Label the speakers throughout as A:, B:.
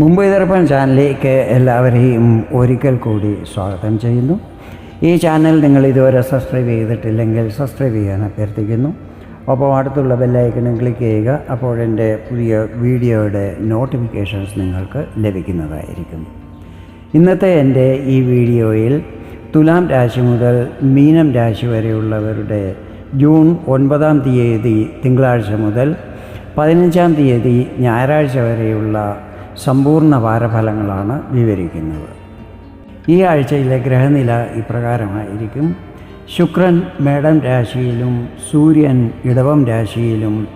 A: മുംബൈ ദർപ്പൺ ചാനലിലേക്ക് എല്ലാവരെയും ഒരിക്കൽ കൂടി സ്വാഗതം ചെയ്യുന്നു. ഈ ചാനൽ നിങ്ങൾ ഇതുവരെ സബ്സ്ക്രൈബ് ചെയ്തിട്ടില്ലെങ്കിൽ സബ്സ്ക്രൈബ് ചെയ്യാൻ അഭ്യർത്ഥിക്കുന്നു. അപ്പോൾ അടുത്തുള്ള ബെല്ലൈക്കണും ക്ലിക്ക് ചെയ്യുക അപ്പോൾ എന്റെ പുതിയ വീഡിയോയുടെ നോട്ടിഫിക്കേഷൻസ് നിങ്ങൾക്ക് ലഭിക്കുന്നതായിരിക്കും. ഇന്നത്തെ എന്റെ ഈ വീഡിയോയിൽ തുലാം രാശി മുതൽ മീനം രാശി വരെയുള്ളവരുടെ ജൂൺ ഒൻപതാം തീയതി തിങ്കളാഴ്ച മുതൽ പതിനഞ്ചാം തീയതി ഞായറാഴ്ച വരെയുള്ള സമ്പൂർണ വാരഫലങ്ങളാണ് വിവരിക്കുന്നത്. ഈ ആഴ്ചയിലെ ഗ്രഹനില ഇപ്രകാരമായിരിക്കും. ശുക്രൻ മേടം രാശിയിലും സൂര്യൻ ഇടവം രാശിയിലും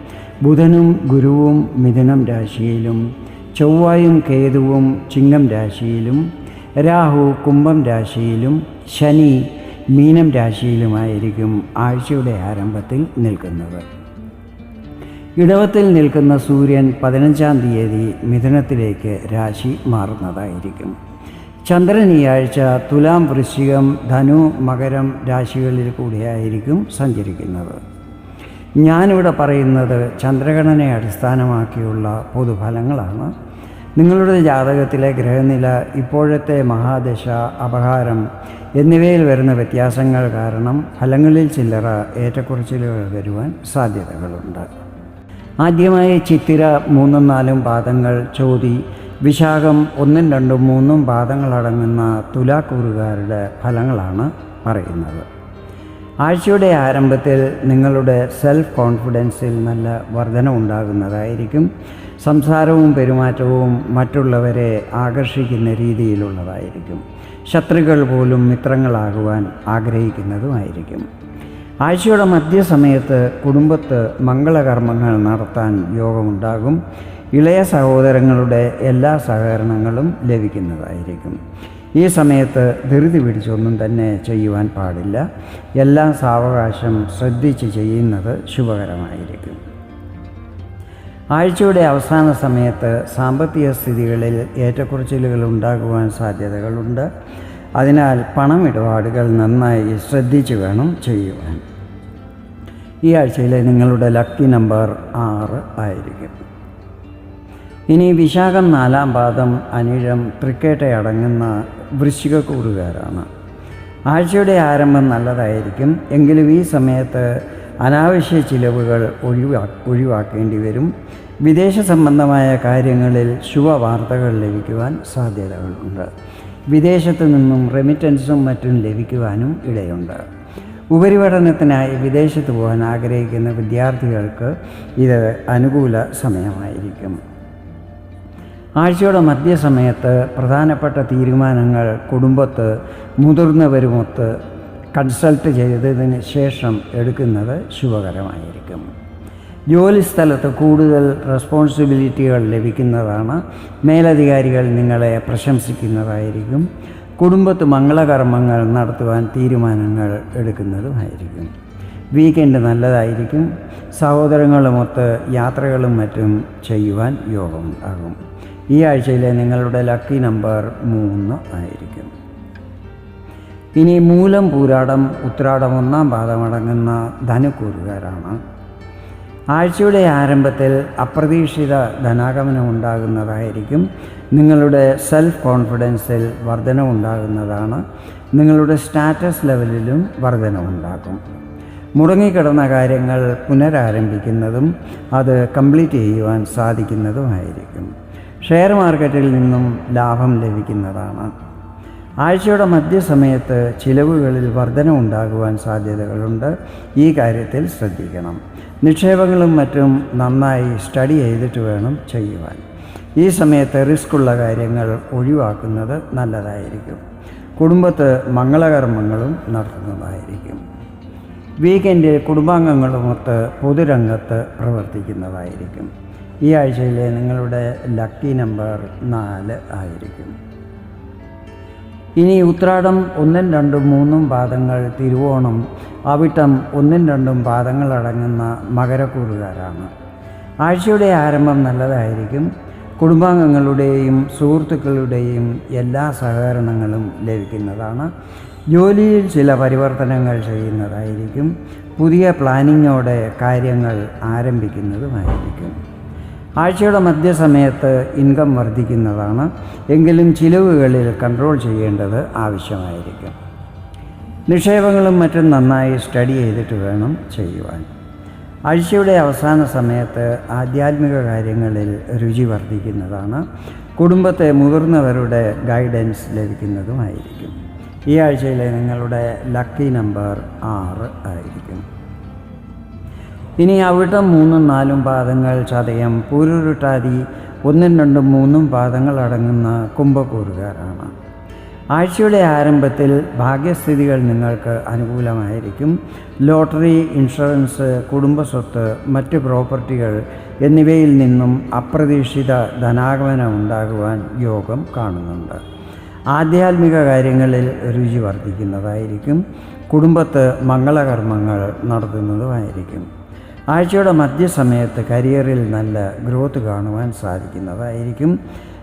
A: ബുധനും ഗുരുവും മിഥുനം രാശിയിലും ചൊവ്വായും കേതുവും ചിങ്ങം രാശിയിലും രാഹു കുംഭം രാശിയിലും ശനി മീനം രാശിയിലുമായിരിക്കും ആഴ്ചയുടെ ആരംഭത്തിൽ നിൽക്കുന്നത്. ഇടവത്തിൽ നിൽക്കുന്ന സൂര്യൻ പതിനഞ്ചാം തീയതി മിഥുനത്തിലേക്ക് രാശി മാറുന്നതായിരിക്കും. ചന്ദ്രൻ ഈ ആഴ്ച തുലാം വൃശ്ചികം ധനു മകരം രാശികളിൽ കൂടിയായിരിക്കും സഞ്ചരിക്കുന്നത്. ഞാനിവിടെ പറയുന്നത് ചന്ദ്രഗണനയെ അടിസ്ഥാനമാക്കിയുള്ള പൊതുഫലങ്ങളാണ്. നിങ്ങളുടെ ജാതകത്തിലെ ഗ്രഹനില ഇപ്പോഴത്തെ മഹാദശ അപഹാരം എന്നിവയിൽ വരുന്ന വ്യത്യാസങ്ങൾ കാരണം ഫലങ്ങളിൽ ചില്ലറ ഏറ്റക്കുറച്ചിലുകൾ വരുവാൻ സാധ്യതകളുണ്ട്. ആദ്യമായി ചിത്തിര മൂന്നും നാലും പാദങ്ങൾ ചോതി വിശാഖം ഒന്നും രണ്ടും മൂന്നും പാദങ്ങളടങ്ങുന്ന തുലാക്കൂറുകാരുടെ ഫലങ്ങളാണ് പറയുന്നത്. ആഴ്ചയുടെ ആരംഭത്തിൽ നിങ്ങളുടെ സെൽഫ് കോൺഫിഡൻസിൽ നല്ല വർധന ഉണ്ടാകുന്നതായിരിക്കും. സംസാരവും പെരുമാറ്റവും മറ്റുള്ളവരെ ആകർഷിക്കുന്ന രീതിയിലുള്ളതായിരിക്കും. ശത്രുക്കൾ പോലും മിത്രങ്ങളാകുവാൻ ആഗ്രഹിക്കുന്നതുമായിരിക്കും. ആഴ്ചയുടെ മധ്യസമയത്ത് കുടുംബത്ത് മംഗളകർമ്മങ്ങൾ നടത്താൻ യോഗമുണ്ടാകും. ഇളയ സഹോദരങ്ങളുടെ എല്ലാ സഹകരണങ്ങളും ലഭിക്കുന്നതായിരിക്കും. ഈ സമയത്ത് ധൃതി പിടിച്ചൊന്നും തന്നെ ചെയ്യുവാൻ പാടില്ല. എല്ലാ സാവകാശം ശ്രദ്ധിച്ച് ചെയ്യുന്നത് ശുഭകരമായിരിക്കും. ആഴ്ചയുടെ അവസാന സമയത്ത് സാമ്പത്തിക സ്ഥിതികളിൽ ഏറ്റക്കുറച്ചിലുകൾ ഉണ്ടാകുവാൻ സാധ്യതകളുണ്ട്. അതിനാൽ പണമിടപാടുകൾ നന്നായി ശ്രദ്ധിച്ചു വേണം ചെയ്യുവാൻ. ഈ ആഴ്ചയിലെ നിങ്ങളുടെ ലക്കി നമ്പർ ആറ് ആയിരിക്കും. ഇനി വിശാഖം നാലാം പാദം അനിഴം തൃക്കേട്ടയടങ്ങുന്ന വൃശ്ചികക്കൂറുകാരാണ്. ആഴ്ചയുടെ ആരംഭം നല്ലതായിരിക്കും എങ്കിലും ഈ സമയത്ത് അനാവശ്യ ചിലവുകൾ ഒഴിവാ ഒഴിവാക്കേണ്ടി വരും. വിദേശ സംബന്ധമായ കാര്യങ്ങളിൽ ശുഭവാർത്തകൾ ലഭിക്കുവാൻ സാധ്യതകളുണ്ട് വിദേശത്തു നിന്നും റെമിറ്റൻസും മറ്റും ലഭിക്കുവാനും ഇടയുണ്ട്. ഉപരിപഠനത്തിനായി വിദേശത്ത് പോകാൻ ആഗ്രഹിക്കുന്ന വിദ്യാർത്ഥികൾക്ക് ഇത് അനുകൂല സമയമായിരിക്കും. ആഴ്ചയുടെ മധ്യസമയത്ത് പ്രധാനപ്പെട്ട തീരുമാനങ്ങൾ കുടുംബത്ത് മുതിർന്നവരുമൊത്ത് കൺസൾട്ട് ചെയ്തതിന് ശേഷം എടുക്കുന്നത് ശുഭകരമായിരിക്കും. ജോലിസ്ഥലത്ത് കൂടുതൽ റെസ്പോൺസിബിലിറ്റികൾ ലഭിക്കുന്നതാണ്. മേലധികാരികൾ നിങ്ങളെ പ്രശംസിക്കുന്നതായിരിക്കും. കുടുംബത്ത് മംഗളകർമ്മങ്ങൾ നടത്തുവാൻ തീരുമാനങ്ങൾ എടുക്കുന്നതുമായിരിക്കും. വീക്കെൻഡ് നല്ലതായിരിക്കും. സഹോദരങ്ങളുമൊത്ത് യാത്രകളും മറ്റും ചെയ്യുവാൻ യോഗം ആകും. ഈ ആഴ്ചയിലെ നിങ്ങളുടെ ലക്കി നമ്പർ മൂന്ന് ആയിരിക്കും. ഇനി മൂലം പൂരാടം ഉത്രാടം ഒന്നാം പാദമടങ്ങുന്ന ധനുക്കൂറുകാരാണ്. ആഴ്ചയുടെ ആരംഭത്തിൽ അപ്രതീക്ഷിത ധനാഗമനം ഉണ്ടാകുന്നതായിരിക്കും. നിങ്ങളുടെ സെൽഫ് കോൺഫിഡൻസിൽ വർധനവുണ്ടാകുന്നതാണ് നിങ്ങളുടെ സ്റ്റാറ്റസ് ലെവലിലും വർധനവുണ്ടാകും മുടങ്ങിക്കിടന്ന കാര്യങ്ങൾ പുനരാരംഭിക്കുന്നതും അത് കംപ്ലീറ്റ് ചെയ്യുവാൻ സാധിക്കുന്നതുമായിരിക്കും. ഷെയർ മാർക്കറ്റിൽ നിന്നും ലാഭം ലഭിക്കുന്നതാണ്. ആഴ്ചയുടെ മധ്യസമയത്ത് ചിലവുകളിൽ വർധന ഉണ്ടാകുവാൻ സാധ്യതകളുണ്ട്. ഈ കാര്യത്തിൽ ശ്രദ്ധിക്കണം. നിക്ഷേപങ്ങളും മറ്റും നന്നായി സ്റ്റഡി ചെയ്തിട്ട് വേണം ചെയ്യുവാൻ. ഈ സമയത്ത് റിസ്ക്കുള്ള കാര്യങ്ങൾ ഒഴിവാക്കുന്നത് നല്ലതായിരിക്കും. കുടുംബത്ത് മംഗളകർമ്മങ്ങളും നടത്തുന്നതായിരിക്കും. വീക്കെൻഡിൽ കുടുംബാംഗങ്ങളുമൊത്ത് പൊതുരംഗത്ത് പ്രവർത്തിക്കുന്നതായിരിക്കും. ഈ ആഴ്ചയിലെ നിങ്ങളുടെ ലക്കി നമ്പർ നാല് ആയിരിക്കും. ഇനി ഉത്രാടം ഒന്നും രണ്ടും മൂന്നും പാദങ്ങൾ തിരുവോണം. അവിട്ടം ഒന്നും രണ്ടും പാദങ്ങൾ അടങ്ങുന്ന മകരക്കൂറുകാരാണ്. ആഴ്ചയുടെ ആരംഭം നല്ലതായിരിക്കും. കുടുംബാംഗങ്ങളുടെയും സുഹൃത്തുക്കളുടെയും എല്ലാ സഹകരണങ്ങളും ലഭിക്കുന്നതാണ്. ജോലിയിൽ ചില പരിവർത്തനങ്ങൾ ചെയ്യുന്നതായിരിക്കും. പുതിയ പ്ലാനിങ്ങോടെ കാര്യങ്ങൾ ആരംഭിക്കുന്നതുമായിരിക്കും. ആഴ്ചയുടെ മധ്യസമയത്ത് ഇൻകം വർദ്ധിക്കുന്നതാണ്. എങ്കിലും ചിലവുകളിൽ കൺട്രോൾ ചെയ്യേണ്ടത് ആവശ്യമായിരിക്കും. നിക്ഷേപങ്ങളും മറ്റും നന്നായി സ്റ്റഡി ചെയ്തിട്ട് വേണം ചെയ്യുവാൻ. ആഴ്ചയുടെ അവസാന സമയത്ത് ആധ്യാത്മിക കാര്യങ്ങളിൽ രുചി വർദ്ധിക്കുന്നതാണ്. കുടുംബത്തെ മുതിർന്നവരുടെ ഗൈഡൻസ് ലഭിക്കുന്നതുമായിരിക്കും. ഈ ആഴ്ചയിലെ നിങ്ങളുടെ ലക്കി നമ്പർ ആറ് ആയിരിക്കും. ഇനി അവിടെ മൂന്നും നാലും പാദങ്ങൾ ചതയം പൂരുരുട്ടാതി ഒന്നും രണ്ടും മൂന്നും പാദങ്ങൾ അടങ്ങുന്ന കുംഭക്കൂറുകാരാണ്. ആഴ്ചയുടെ ആരംഭത്തിൽ ഭാഗ്യസ്ഥിതികൾ നിങ്ങൾക്ക് അനുകൂലമായിരിക്കും. ലോട്ടറി ഇൻഷുറൻസ് കുടുംബസ്വത്ത് മറ്റ് പ്രോപ്പർട്ടികൾ എന്നിവയിൽ നിന്നും അപ്രതീക്ഷിത ധനാഗമനം ഉണ്ടാകുവാൻ യോഗം കാണുന്നുണ്ട്. ആധ്യാത്മിക കാര്യങ്ങളിൽ രുചി വർദ്ധിക്കുന്നതായിരിക്കും. കുടുംബത്ത് മംഗളകർമ്മങ്ങൾ നടത്തുന്നതുമായിരിക്കും. ആഴ്ചയുടെ മധ്യസമയത്ത് കരിയറിൽ നല്ല ഗ്രോത്ത് കാണുവാൻ സാധിക്കുന്നതായിരിക്കും.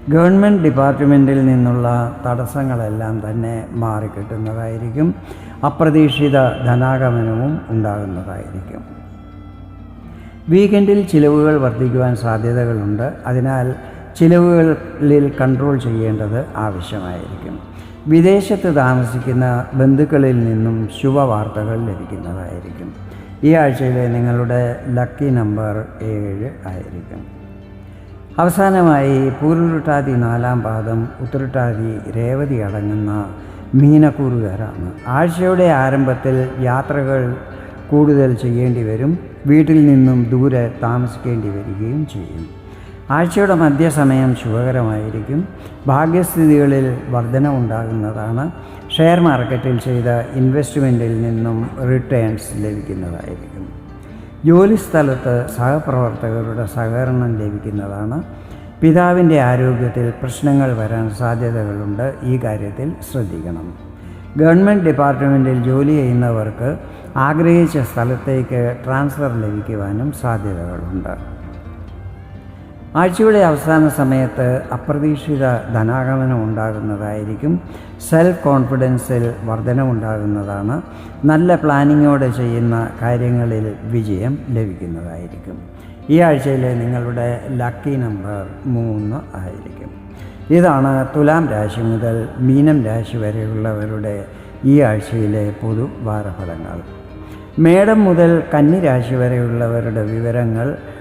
A: ഗവൺമെന്റ് ഡിപ്പാർട്ട്മെന്റിൽ നിന്നുള്ള തടസ്സങ്ങളെല്ലാം തന്നെ മാറിക്കിട്ടുന്നതായിരിക്കും. അപ്രതീക്ഷിത ധനാഗമനവും ഉണ്ടാകുന്നതായിരിക്കും. വീക്കെൻഡിൽ ചിലവുകൾ വർദ്ധിക്കുവാൻ സാധ്യതകളുണ്ട്. അതിനാൽ ചിലവുകളിൽ കൺട്രോൾ ചെയ്യേണ്ടത് ആവശ്യമായിരിക്കും. വിദേശത്ത് താമസിക്കുന്ന ബന്ധുക്കളിൽ നിന്നും ശുഭവാർത്തകൾ ലഭിക്കുന്നതായിരിക്കും. ഈ ആഴ്ചയിലെ നിങ്ങളുടെ ലക്കി നമ്പർ ഏഴ് ആയിരിക്കും. അവസാനമായി പൂരുരുട്ടാതി നാലാം പാദം ഉത്തരട്ടാതി രേവതി അടങ്ങുന്ന മീനക്കൂറുകാരാണ്. ആഴ്ചയുടെ ആരംഭത്തിൽ യാത്രകൾ കൂടുതൽ ചെയ്യേണ്ടി വരും. വീട്ടിൽ നിന്നും ദൂരെ താമസിക്കേണ്ടി വരികയും ചെയ്യും. ആഴ്ചയുടെ മധ്യസമയം ശുഭകരമായിരിക്കും. ഭാഗ്യസ്ഥിതികളിൽ വർധന ഉണ്ടാകുന്നതാണ് ഷെയർ മാർക്കറ്റിൽ ചെയ്ത ഇൻവെസ്റ്റ്മെന്റിൽ നിന്നും റിട്ടേൺസ് ലഭിക്കുന്നതായിരിക്കും. ജോലിസ്ഥലത്ത് സഹപ്രവർത്തകരുടെ സഹകരണം ലഭിക്കുന്നതാണ്. പിതാവിന്റെ ആരോഗ്യത്തിൽ പ്രശ്നങ്ങൾ വരാൻ സാധ്യതകളുണ്ട്. ഈ കാര്യത്തിൽ ശ്രദ്ധിക്കണം. ഗവൺമെന്റ് ഡിപ്പാർട്ട്മെന്റിൽ ജോലി ചെയ്യുന്നവർക്ക് ആഗ്രഹിച്ച സ്ഥലത്തേക്ക് ട്രാൻസ്ഫർ ലഭിക്കുവാനും സാധ്യതകളുണ്ട്. ആഴ്ചയുടെ അവസാന സമയത്ത് അപ്രതീക്ഷിത ധനാഗമനം ഉണ്ടാകുന്നതായിരിക്കും. സെൽഫ് കോൺഫിഡൻസിൽ വർധനമുണ്ടാകുന്നതാണ് നല്ല പ്ലാനിങ്ങോടെ ചെയ്യുന്ന കാര്യങ്ങളിൽ വിജയം ലഭിക്കുന്നതായിരിക്കും. ഈ ആഴ്ചയിലെ നിങ്ങളുടെ ലക്കി നമ്പർ മൂന്ന് ആയിരിക്കും. ഇതാണ് തുലാം രാശി മുതൽ മീനം രാശി വരെയുള്ളവരുടെ ഈ ആഴ്ചയിലെ പൊതു വാരഫലങ്ങൾ. മേടം മുതൽ കന്നി രാശി വരെയുള്ളവരുടെ വിവരങ്ങൾ